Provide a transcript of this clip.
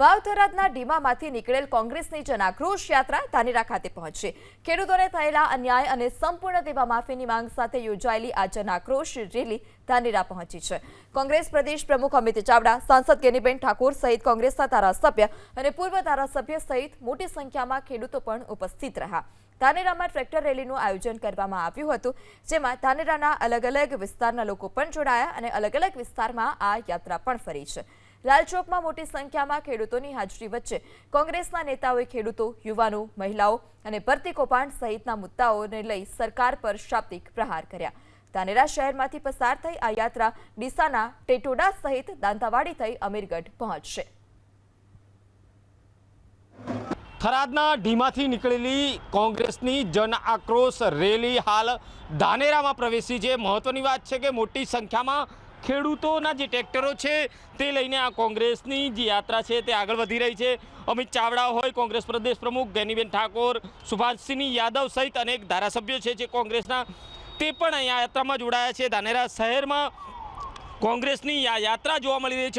વાવથરાદના ડીમામાંથી નીકળેલ કોંગ્રેસની જનાક્રોશ યાત્રા ધાનેરા ખાતે પહોંચી. ખેડૂતોને થયેલા અન્યાય અને સંપૂર્ણ દેવા માફીની માંગ સાથે યોજાયેલી આ જનાક્રોશ રેલી ધાનેરા પહોંચી છે. કોંગ્રેસ પ્રદેશ પ્રમુખ અમિત ચાવડા, સાંસદ કેનીબેન ઠાકોર સહિત કોંગ્રેસના ધારાસભ્ય અને પૂર્વ ધારાસભ્ય સહિત મોટી સંખ્યામાં ખેડૂતો પણ ઉપસ્થિત રહ્યા. ધાનેરામાં ટ્રેક્ટર રેલીનું આયોજન કરવામાં આવ્યું હતું, જેમાં ધાનેરાના અલગ અલગ વિસ્તારના લોકો પણ જોડાયા અને અલગ અલગ વિસ્તારમાં આ યાત્રા પણ ફરી છે. લાલચોકમાં મોટી સંખ્યામાં ખેડૂતોની હાજરી વચ્ચે. કોંગ્રેસના નેતાઓએ ખેડૂતો, યુવાનો, મહિલાઓ અને ભરતી કૌભાંડ સહિતના મુદ્દાઓને લઈ સરકાર પર શાબ્દિક પ્રહાર કર્યા. ધાનેરા શહેરમાંથી પસાર થઈ આ યાત્રા ડીસાના ટેટોડા સહિત દાંતાવાડી થઈ અમીરગઢ પહોંચશે. થરાદના ઢીમાંથી નીકળેલી કોંગ્રેસની જન આક્રોશ રેલી હાલ ધાનેરામાં પ્રવેશી છે. મહત્વની વાત છે કે મોટી સંખ્યામાં ખેડૂતોના જે ટ્રેક્ટરો છે તે લઈને આ કોંગ્રેસની જે યાત્રા છે તે આગળ વધી રહી છે. અમિત ચાવડા હોય, કોંગ્રેસ પ્રદેશ પ્રમુખ ગેનીબેન ઠાકોર, સુભાષસિંહ યાદવ સહિત અનેક ધારાસભ્યો છે જે કોંગ્રેસના તે પણ અહીંયા યાત્રામાં જોડાયા છે. ધાનેરા શહેરમાં કોંગ્રેસની આ યાત્રા જોવા મળી રહી છે.